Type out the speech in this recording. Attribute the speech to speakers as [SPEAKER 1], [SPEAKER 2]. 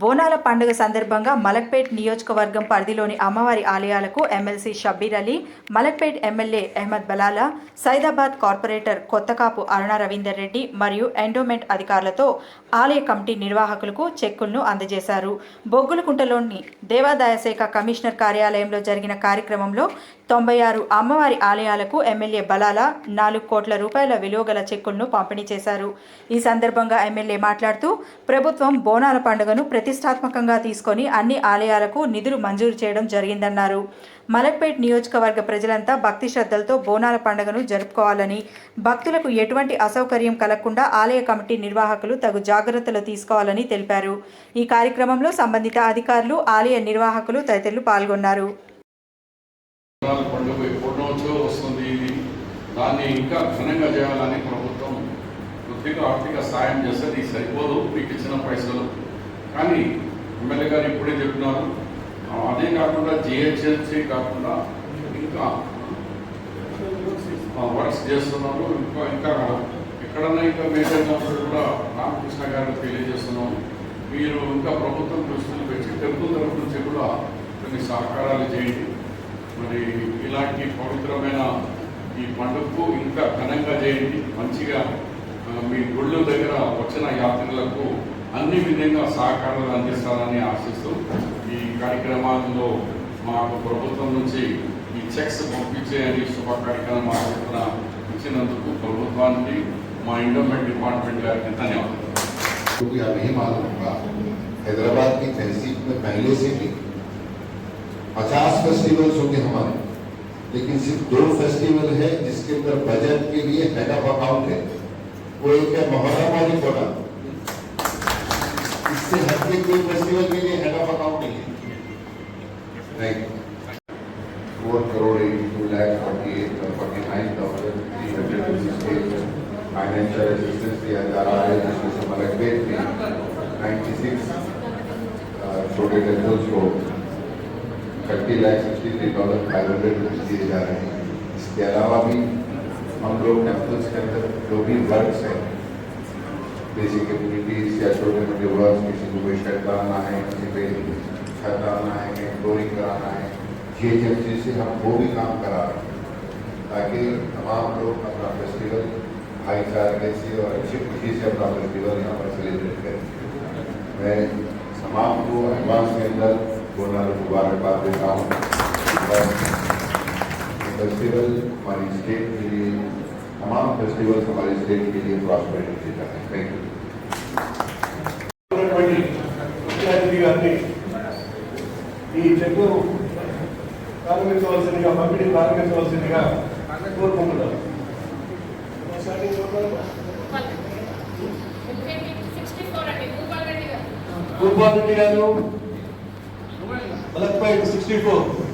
[SPEAKER 1] బోనాల పండుగ సందర్భంగా మలక్పేట్ నియోజకవర్గం పరిధిలోని అమ్మవారి ఆలయాలకు MLC Shabbir Ali Malakpet MLA Ahmed Balala Saidabad corporator Kothakapu Aruna Ravinder Reddy మరియు ఎండోమెంట్ అధికారులతో ఆలయ కమిటీ నిర్వాహకులకు చెక్కులను అందజేశారు. బొగ్గులకుంటలోని దేవాదాయ శాఖ కమిషనర్ కార్యాలయంలో జరిగిన కార్యక్రమంలో తొంభై ఆరు అమ్మవారి ఆలయాలకు ఎమ్మెల్యే బలాల నాలుగు కోట్ల రూపాయల విలువగల చెక్కులను పంపిణీ చేశారు. ఈ సందర్భంగా ఎమ్మెల్యే మాట్లాడుతూ ప్రభుత్వం బోనాల పండుగను ప్రతిష్టాత్మకంగా తీసుకొని అన్ని ఆలయాలకు నిధులు మంజూరు చేయడం జరిగిందన్నారు. మలక్పేట్ నియోజకవర్గ ప్రజలంతా భక్తి శ్రద్ధలతో బోనాల పండుగను జరుపుకోవాలని భక్తులకు ఎటువంటి అసౌకర్యం కలగకుండా ఆలయ కమిటీ నిర్వాహకులు తగు జాగ్రత్తలు తీసుకోవాలని తెలిపారు. ఈ కార్యక్రమంలో సంబంధిత అధికారులు ఆలయ నిర్వాహకులు తదితరులు పాల్గొన్నారు.
[SPEAKER 2] పండుగ ఎప్పుడో వస్తుంది ఇది. దాన్ని ఇంకా ఘనంగా చేయాలని ప్రభుత్వం కొద్దిగా ఆర్థిక సాయం చేస్తే ఇది సరిపోదు మీకు ఇచ్చిన పైసలు. కానీ ఎమ్మెల్యే గారు ఇప్పుడే చెప్పినారు. అదే కాకుండా జిహెచ్ఎంసీ కాకుండా ఇంకా వర్క్స్ చేస్తున్నాము ఇంకా ఇంకా ఎక్కడన్నా ఇంకా మేజర్ కూడా రామకృష్ణ గారికి తెలియజేస్తున్నాము మీరు ఇంకా ప్రభుత్వం దృష్టిని పెట్టి టెంపుల్ తరఫు నుంచి కూడా కొన్ని సహకారాలు చేయండి. మరి ఇలాంటి పవిత్రమైన ఈ పండుగకు ఇంకా ఘనంగా చేయండి మంచిగా ఆ, మీ గుళ్ళ దగ్గర వచ్చిన యాత్రికులకు అన్ని విధంగా సహకారాలు అందిస్తారని ఆశిస్తూ ఈ కార్యక్రమాల్లో మాకు ప్రభుత్వం నుంచి ఈ చెక్స్ పంపించే అని శుభ కార్యక్రమం ఆలోచన ఇచ్చినందుకు ప్రభుత్వానికి మా ఎండోమెంట్ డిపార్ట్మెంట్ గారికి ధన్యవాదాలు
[SPEAKER 3] क्योंकि अब ही मालूम होगा हैदराबाद की तहसील में पहले से भी पचास फेस्टिवल्स होंगे हमारे। लेकिन सिर्फ़ दो फेस्टिवल है जिसके अंदर बजट के लिए हेड ऑफ़ अकाउंट है। वो एक है एक बोला इससे हटके कोई फेस्टिवल के लिए हेड ऑफ़ अकाउंट नहीं है। Four crore eighty two lakh forty eight forty nine thousand three hundred financial assistance दिया जा रहा है, जिसमें से नाइन्टी सिक्स छोटे टेम्पल्स को thirty lakh sixty three thousand five hundred rupees दिए जा रहे हैं। इसके अलावा भी हम लोग टेम्पल्स के अंदर जो भी वर्क्स हैं बेसिक कम्युनिटीज या छोटे मोटे वर्क किसी को कोई शेड बनाना है, किसी पे छत डालना है फ्लोरिंग कराना है, ये जब चीज़ से हम वो भी काम करा रहे हैं। ताकि तमाम लोग अपना फेस्टिवल भाईचारे से और अच्छी खुशी से अपना फेस्टिवल यहाँ पर सेलिब्रेट करें। मैं तमाम को एडवांस के अंदर बोलना मुबारकबाद देता हूँ और ये फेस्टिवल हमारी स्टेट के लिए तमाम फेस्टिवल्स हमारी स्टेट के लिए प्रॉस्पेरिटी देता है थैंक यू
[SPEAKER 4] ఉన్నటువంటి ముఖ్య అతిథి గారిని ఈ చెక్కు ప్రారంభించవలసిందిగా పంపిణీ ప్రారంభించవలసిందిగా కోరుకుంటున్నాను భూపాల్ రెడ్డి గారు Olha que 64.